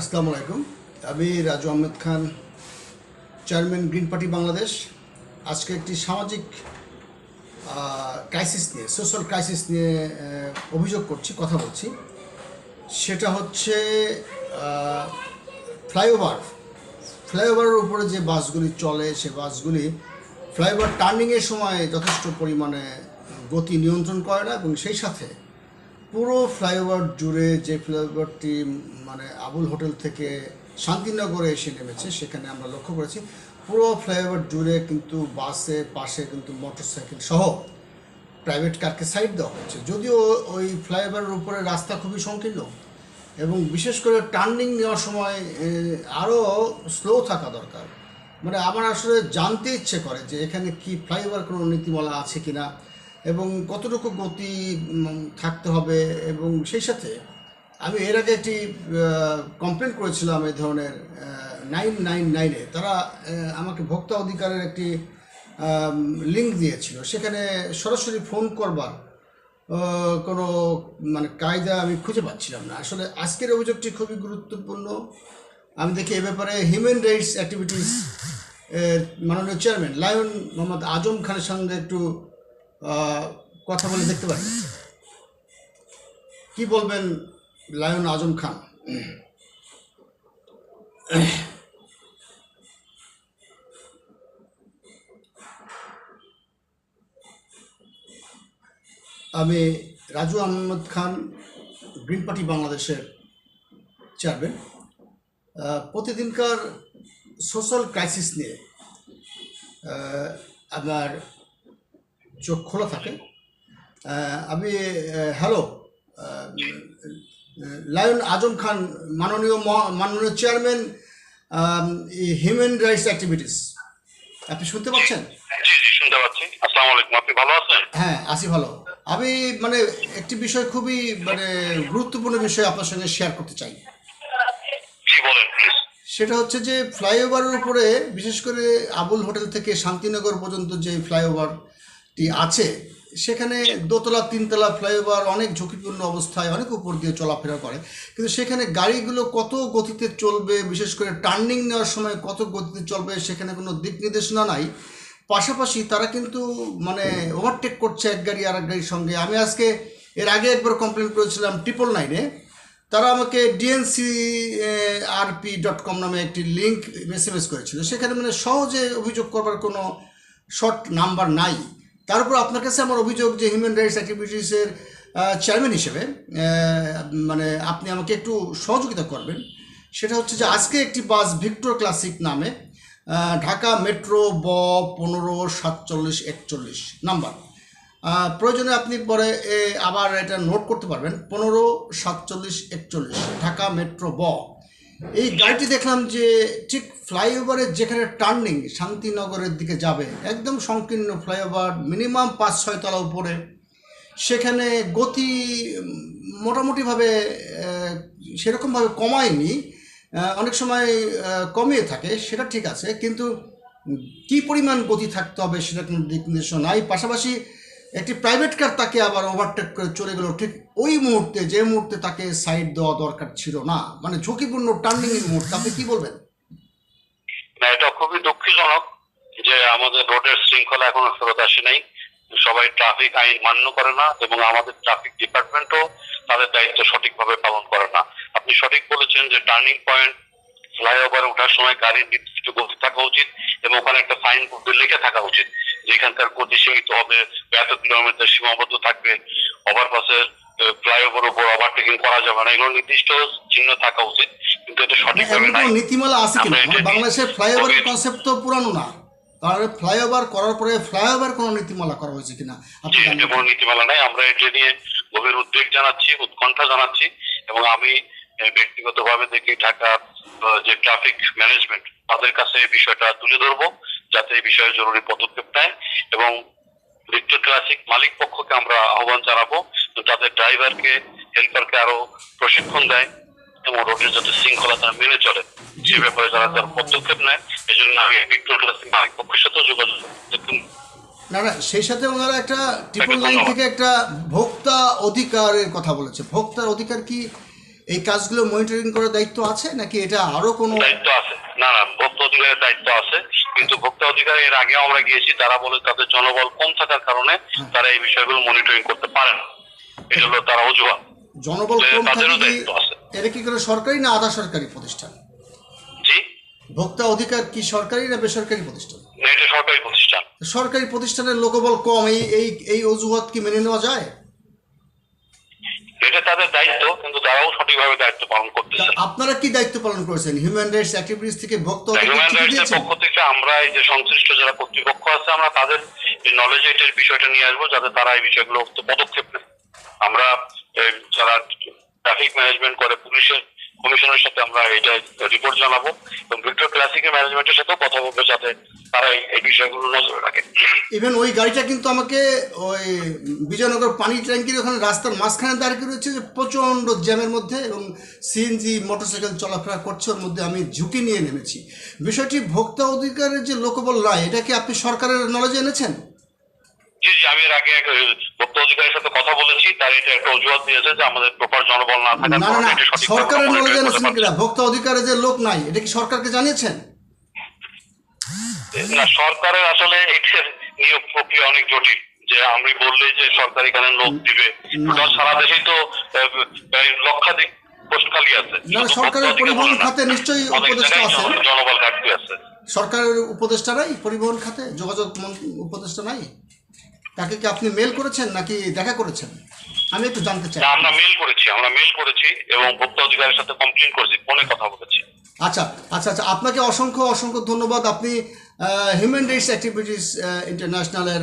আসসালামু আলাইকুম। আমি Raju Ahmed Khan, chairman green party Bangladesh. আজকে একটি সামাজিক ক্রাইসিস নিয়ে সোশ্যাল ক্রাইসিস নিয়ে অভিযোগ করছি, কথা বলছি। সেটা হচ্ছে ফ্লাইওভার। ফ্লাইওভারের উপরে যে বাসগুলি চলে, সে বাসগুলি ফ্লাইওভার টার্নিংয়ের সময় যথেষ্ট পরিমাণে গতি নিয়ন্ত্রণ করে না এবং সেই সাথে পুরো ফ্লাইওভার জুড়ে যে ফ্লাইওভারটি মানে আবুল হোটেল থেকে শান্তিনগরে এসে নেমেছে, সেখানে আমরা লক্ষ্য করেছি। পুরো ফ্লাইওভার জুড়ে কিন্তু বাসে, পাশে কিন্তু মোটরসাইকেল সহ প্রাইভেট কারকে সাইড দেওয়া হয়েছে। যদিও ওই ফ্লাইওভারের উপরে রাস্তা খুবই সংকীর্ণ এবং বিশেষ করে টার্নিং নেওয়ার সময় আরও স্লো থাকা দরকার। মানে আমার আসলে জানতে ইচ্ছে করে যে এখানে কি ফ্লাইওভার কোনো নীতিমালা আছে কি না এবং কতটুকু গতি থাকতে হবে এবং সেই সাথে আমি এর আগে একটি কমপ্লেন করেছিলাম এই ধরনের নাইন নাইন নাইনে তারা আমাকে ভোক্তা অধিকারের একটি লিঙ্ক দিয়েছিল। সেখানে সরাসরি ফোন করবার কোনো মানে কায়দা আমি খুঁজে পাচ্ছিলাম না। আসলে আজকের অভিযোগটি খুবই গুরুত্বপূর্ণ। আমি দেখি এ ব্যাপারে হিউম্যান রাইটস অ্যাক্টিভিটিস মাননীয় চেয়ারম্যান লায়ন মোহাম্মদ আজম খানের সঙ্গে একটু কথা বলে দেখতে পারি। কি বলবেন লায়ন আজম খান? আমি রাজু আহমদ খান, গ্রিন পার্টি বাংলাদেশের চেয়ারম্যান। প্রতিদিনকার সোশ্যাল ক্রাইসিস নিয়ে আমার চোখ খোলা থাকে। আমি হ্যালো লায়ন আজম খান মাননীয় মাননীয় চেয়ারম্যান হিউম্যান রাইটস অ্যাক্টিভিটিস আপনি শুনতে পাচ্ছেন? শুনতে পাচ্ছি। আসসালামু আলাইকুম আপনি ভালো আছেন? হ্যাঁ আছি ভালো। আমি মানে একটি বিষয় খুবই মানে গুরুত্বপূর্ণ বিষয় আপনার সঙ্গে শেয়ার করতে চাই। সেটা হচ্ছে যে ফ্লাইওভারের উপরে বিশেষ করে আবুল হোটেল থেকে শান্তিনগর পর্যন্ত যে ফ্লাইওভারটি আছে। সেখানে দোতলা তিনতলা ফ্লাইওভার অনেক ঝুঁকিপূর্ণ অবস্থায় অনেক উপর দিয়ে চলাফেরা করে। কিন্তু সেখানে গাড়িগুলো কত গতিতে চলবে বিশেষ করে টার্নিং নেওয়ার সময় কত গতিতে চলবে সেখানে কোনো দিক নির্দেশনা নাই। পাশাপাশি তারা কিন্তু মানে ওভারটেক করছে এক গাড়ি আর এক গাড়ির সঙ্গে। আমি আজকে এর আগে একবার কমপ্লেন করেছিলাম ট্রিপল নাইনে তারা আমাকে ডিএনসি আরপি ডট কম নামে একটি লিঙ্ক এস করেছিল। সেখানে মানে সহজে অভিযোগ করবার কোনো শর্ট নাম্বার নাই। তার উপর আপনার কাছে আমার অভিযোগ যে হিউম্যান রাইটস অ্যাক্টিভিটিসের চেয়ারম্যান হিসেবে মানে আপনি আমাকে একটু সহযোগিতা করবেন। সেটা হচ্ছে যে আজকে একটি বাস ভিক্টর ক্লাসিক নামে ঢাকা মেট্রো ব পনেরো সাতচল্লিশ একচল্লিশ নাম্বার। প্রয়োজনে আপনি পরে আবার এটা নোট করতে পারবেন। পনেরো সাতচল্লিশ একচল্লিশ, ঢাকা মেট্রো ব। এই গাড়িটি দেখলাম যে ঠিক ফ্লাইওভারের যেখানে টার্নিং শান্তিনগরের দিকে যাবে, একদম সংকীর্ণ ফ্লাইওভার মিনিমাম পাঁচ ছয় তলা উপরে। সেখানে গতি মোটামুটিভাবে সেরকমভাবে কমায়নি অনেক সময় কমিয়ে থাকে, সেটা ঠিক আছে, কিন্তু কি পরিমাণ গতি থাকতে হবে সেটা কোনো দিক নির্দেশনা নাই। পাশাপাশি একটি প্রাইভেট কার তাকে আবার ওভারটেক করে চলে গেল। ঠিক ওই মুহূর্তে, যে মুহূর্তে তাকে সাইড দেওয়া দরকার ছিল না মানে ঝুঁকিপূর্ণ টার্নিং এর মুহূর্তে, আপনি কি বলবেন? না, এটা খুবই দুঃখজনক যে আমাদের রোডের শৃঙ্খলা এখনও ফেরত আসে নাই। সবাই ট্রাফিক আইন মান্য করে না এবং আমাদের ট্রাফিক ডিপার্টমেন্টও তাদের দায়িত্ব সঠিকভাবে পালন করে না। আপনি সঠিক বলেছেন যে টার্নিং পয়েন্ট ফ্লাইওভারে ওঠার সময় গাড়ির নির্দিষ্ট গতি থাকা উচিত এবং ওখানে একটা সাইন বোর্ডে লেখা থাকা উচিত। যেখানকার গতি সীমিত হবে এত কিলোমিটার সীমাবদ্ধ থাকবে ওভারপাসের ফ্লাইওভার উপর ওভারটেকিং করা যাবে না। এগুলো নির্দিষ্ট চিহ্ন থাকা উচিত কিন্তু এটা সঠিকভাবে নাই। নীতিমালা আছে কিনা? মানে বাংলাদেশের ফ্লাইওভারের কনসেপ্ট তো পুরানো না। তাহলে ফ্লাইওভার করার পরে ফ্লাইওভার কোনো নীতিমালা করা হয়েছে কিনা? এটা কোনো নীতিমালা নাই। আমরা এটা নিয়ে গভীর উদ্বেগ জানাচ্ছি উৎকণ্ঠা জানাচ্ছি এবং আমি ব্যক্তিগতভাবে দেখি ঢাকা যে ট্রাফিক ম্যানেজমেন্ট তাদের কাছে এই বিষয়টা তুলে ধরবো। যাতে এই বিষয়ে জরুরি পদক্ষেপ নেয় এবং ভিক্টর ক্লাসিক মালিক পক্ষকে আমরা আহ্বান জানাব তাদের ড্রাইভারকে হেল্পারকে আরও প্রশিক্ষণ দেয় এবং রোডের যাতে শৃঙ্খলা তারা মেনে চলে। সে ব্যাপারে যারা তার পদক্ষেপ নেয়। এই জন্য আমি ভিক্টর ক্লাসিক মালিক পক্ষের সাথেও যোগাযোগ না না সেই সাথে ওনারা একটা ট্রিপল লাইন থেকে একটা ভোক্তা অধিকারের কথা বলেছে। ভোক্তার অধিকার কি এই কাজগুলো মনিটরিং করার দায়িত্ব আছে নাকি এটা আরও কোনো দায়িত্ব আছে। না না ভোক্তা অধিকারের দায়িত্ব আছে। কিন্তু ভোক্তা অধিকার এর আগে আমরা গিয়েছি তারা বলে তাদের জনবল কম থাকার কারণে তারা এই বিষয়গুলো মনিটরিং করতে পারে না। এটা হলো তারা অজুহাত। জনবল কম তাদেরও দায়িত্ব আছে। এটা কি করে সরকারি না আধা সরকারি প্রতিষ্ঠান? জি? ভোক্তা অধিকার কি সরকারি না বেসরকারি প্রতিষ্ঠান? এটা সরকারি প্রতিষ্ঠান। সরকারি প্রতিষ্ঠানের লোকবল কম এই এই এই অজুহাত কি মেনে নেওয়া যায়? এটা তাদের দায়িত্ব কিন্তু তারাও সঠিকভাবে দায়িত্ব পালন করতেছে। আপনারা কি দায়িত্ব পালন করেছেন? হিউম্যান রাইটস অ্যাক্টিভিস্ট থেকে ভক্ত হিউম্যান রাইটস এর পক্ষ থেকে আমরা এই যে সংশ্লিষ্ট যারা কর্তৃপক্ষ আছে আমরা তাদের নলেজ এটার বিষয়টা নিয়ে আসব যাতে তারা এই বিষয়গুলো পদক্ষেপ নেয়। আমরা যারা ট্রাফিক ম্যানেজমেন্ট করে পুলিশের কমিশনের সাথে আমরা এটা রিপোর্ট জানাব এবং ভিক্টোর ক্লাসিকের ম্যানেজমেন্টের সাথেও কথা বলব যাতে তারা এই- বিষয়গুলো নজরে রাখে। ইভেন ওই গাড়িটা কিন্তু আমাকে ওই বিজয়নগর পানি ট্যাঙ্কির ওখানে রাস্তার মাঝখানে দাঁড়িয়ে রয়েছে যে প্রচণ্ড জ্যামের মধ্যে এবং সিএনজি মোটরসাইকেল চলাফেরা করছে ওর মধ্যে আমি ঝুঁকি নিয়ে নেমেছি। বিষয়টি ভোক্তা অধিকারের যে লোকবল রায় এটা কি আপনি সরকারের নলেজে এনেছেন? জি জি আমি এর আগে ভোক্তা অধিকারের তার এটা একটা অজুহাত দিয়েছে যে আমাদের প্রপার জনবল না থাকার না না সরকারের নলেজে পারছি কিনা ভোক্তা অধিকারে যে লোক নাই এটা কি সরকারকে জানিয়েছেন? না সরকারের আসলে এটার নিয়োগ প্রক্রিয়া অনেক জটিল যে আমি বললেই যে সরকার এখানে লোক দিবে। টোটাল সারা দেশেই তো লক্ষাধিক পোস্ট খালি আছে। না, সরকারের পরিবহন খাতে নিশ্চয়ই উপদেষ্টা আছে। জনবল ঘাটতি আছে। সরকারের উপদেষ্টা নাই পরিবহন খাতে যোগাযোগ উপদেষ্টা নাই? তাকে কি আপনি মেল করেছেন নাকি দেখা করেছেন? আমি একটু জানতে চাই। আমরা মেল করেছি আমরা মেল করেছি এবং ভোক্তা অধিকারের সাথে কমপ্লেন করেছি ফোনে কথা বলেছি। আচ্ছা আচ্ছা আচ্ছা আপনাকে অসংখ্য অসংখ্য ধন্যবাদ। আপনি হিউম্যান রাইটস অ্যাক্টিভিটিস ইন্টারন্যাশনালের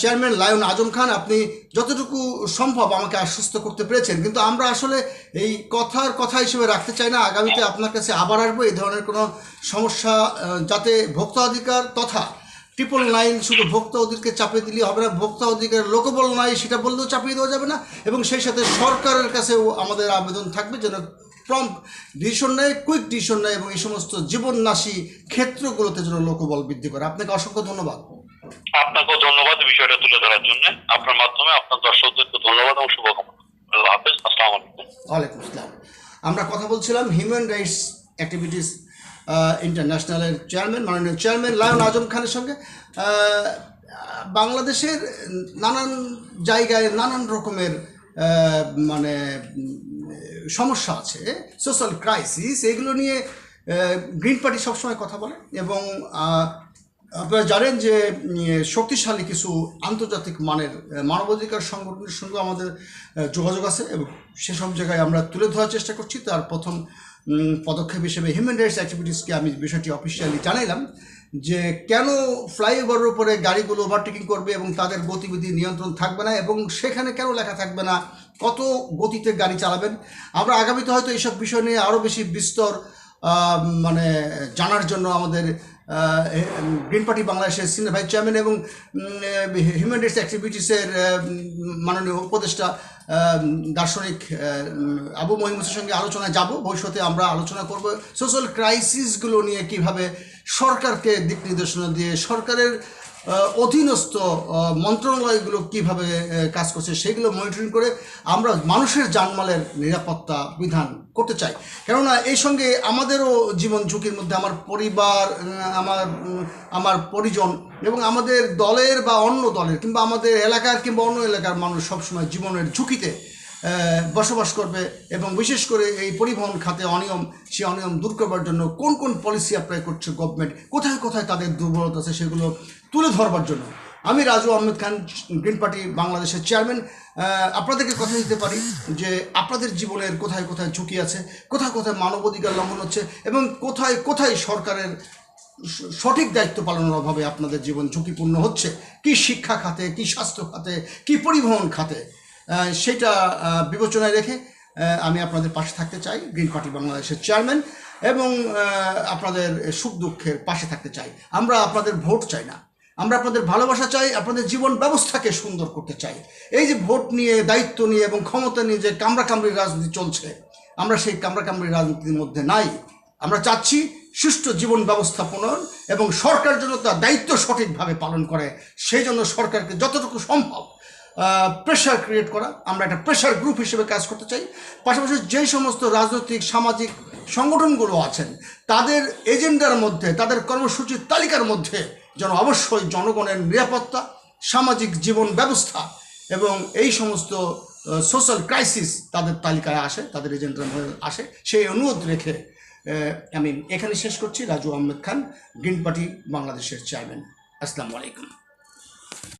চেয়ারম্যান লায়ন আজম খান আপনি যতটুকু সম্ভব আমাকে আশ্বস্ত করতে পেরেছেন। কিন্তু আমরা আসলে এই কথার কথা হিসেবে রাখতে চাই না। আগামীতে আপনার কাছে আবার আসব। এই ধরনের কোনো সমস্যা যাতে ভোক্তা অধিকার তথা ট্রিপল নাইন শুধু ভোক্তা অধিকারকে চাপিয়ে দিলে হবে না ভোক্তা অধিকারের লোকবল নাই সেটা বললেও চাপিয়ে দেওয়া যাবে না। এবং সেই সাথে সরকারের কাছেও আমাদের আবেদন থাকবে যেন প্রম ডিসিশন নেয় কুইক ডিসিশন নেয় এবং এই সমস্ত জীবননাশী ক্ষেত্রগুলোতে যেন লোকবল বৃদ্ধি করে। আপনাকে অসংখ্য ধন্যবাদ। আপনাকেও ধন্যবাদ বিষয়টা তুলে ধরার জন্য। আপনার মাধ্যমে আপনার দর্শকদেরকে ধন্যবাদ এবং শুভকামনা। আল্লাহ হাফেজ। আসসালামু আলাইকুম। ওয়ালাইকুম আসসালাম। আমরা কথা বলছিলাম হিউম্যান রাইটস অ্যাক্টিভিটিস ইন্টারন্যাশনালের চেয়ারম্যান মাননীয় চেয়ারম্যান লায়ন আজম খানের সঙ্গে বাংলাদেশের নানান জায়গায় নানান রকমের মানে সমস্যা আছে সোশ্যাল ক্রাইসিস এগুলো নিয়ে গ্রিন পার্টি সবসময় কথা বলে এবং আপনারা জানেন যে শক্তিশালী কিছু আন্তর্জাতিক মানের, মানবাধিকার সংগঠনের সঙ্গে আমাদের যোগাযোগ আছে এবং সেসব জায়গায় আমরা তুলে ধরার চেষ্টা করছি। তার প্রথম পদক্ষেপ হিসেবে হিউম্যান রাইটস অ্যাক্টিভিটিসকে আমি বিষয়টি অফিসিয়ালি জানাইলাম যে কেন ফ্লাইওভারের উপরে গাড়িগুলো ওভারটেকিং করবে এবং তাদের গতিবিধি নিয়ন্ত্রণ থাকবে না এবং সেখানে কেন লেখা থাকবে না? কত গতিতে গাড়ি চালাবেন? আমরা আগামীতে হয়তো এইসব বিষয় নিয়ে আরও বেশি বিস্তর মানে জানার জন্য আমাদের গ্রিন পার্টি বাংলাদেশের সিনিয়র ভাইস চেয়ারম্যান এবং হিউম্যান রাইটস অ্যাক্টিভিটিসের মাননীয় উপদেষ্টা দার্শনিক আবু মহিমুসের সঙ্গে আলোচনা যাব। ভবিষ্যতে আমরা আলোচনা করব সোশ্যাল ক্রাইসিসগুলো নিয়ে কীভাবে সরকারকে দিক নির্দেশনা দিয়ে সরকারের অধীনস্থ মন্ত্রণালয়গুলো কীভাবে কাজ করছে সেগুলো মনিটরিং করে আমরা মানুষের জানমালের নিরাপত্তা বিধান করতে চাই। কেননা এই সঙ্গে আমাদেরও জীবন ঝুঁকির মধ্যে আমার পরিবার আমার আমার পরিজন এবং আমাদের দলের বা অন্য দলের কিংবা আমাদের এলাকার কিংবা অন্য এলাকার মানুষ সবসময় জীবনের ঝুঁকিতে বসবাস করবে এবং বিশেষ করে এই পরিবহন খাতে অনিয়ম, সে অনিয়ম দূর করবার জন্য কোন কোন পলিসি অ্যাপ্লাই করছে গভর্নমেন্ট কোথায় কোথায় তাদের দুর্বলতা আছে সেগুলো তুলে ধরবার জন্য? আমি রাজু আহমেদ খান গ্রিন পার্টি বাংলাদেশের চেয়ারম্যান আপনাদেরকে কথা দিতে পারি যে আপনাদের জীবনের কোথায় কোথায় ঝুঁকি আছে, কোথায় কোথায় মানবাধিকার লঙ্ঘন হচ্ছে এবং কোথায় কোথায় সরকারের সঠিক দায়িত্ব পালনের অভাবে আপনাদের জীবন ঝুঁকিপূর্ণ হচ্ছে? কি শিক্ষা খাতে, কি স্বাস্থ্য খাতে, কি পরিবহন খাতে? সেটা বিবেচনায় রেখে আমি আপনাদের পাশে থাকতে চাই, গ্রিন পার্টি বাংলাদেশের চেয়ারম্যান, এবং আপনাদের সুখ দুঃখের পাশে থাকতে চাই। আমরা আপনাদের ভোট চাই না। আমরা আপনাদের ভালোবাসা চাই, আপনাদের জীবন ব্যবস্থাকে সুন্দর করতে চাই। এই যে ভোট নিয়ে, দায়িত্ব নিয়ে এবং ক্ষমতা নিয়ে যে কামড়াকামড়ির রাজনীতি চলছে, আমরা সেই কামড়াকামড়ির রাজনীতির মধ্যে নাই। আমরা চাচ্ছি সুষ্ঠু জীবন ব্যবস্থাপনার এবং সরকার যেন তার দায়িত্ব সঠিকভাবে পালন করে, সেই জন্য সরকারকে যতটুকু সম্ভব প্রেশার ক্রিয়েট করা। আমরা একটা প্রেশার গ্রুপ হিসেবে কাজ করতে চাই। পাশাপাশি যেই সমস্ত রাজনৈতিক, সামাজিক সংগঠনগুলো আছেন, তাদের এজেন্ডার মধ্যে, তাদের কর্মসূচির তালিকার মধ্যে যেন অবশ্যই জনগণের নিরাপত্তা, সামাজিক জীবন ব্যবস্থা এবং এই সমস্ত সোশ্যাল ক্রাইসিস তাদের তালিকায় আসে, তাদের এজেন্ডার মধ্যে আসে, সেই অনুরোধ রেখে আমি এখানে শেষ করছি। রাজু আহমেদ খান, গ্রিন পার্টি বাংলাদেশের চেয়ারম্যান আসসালামু আলাইকুম।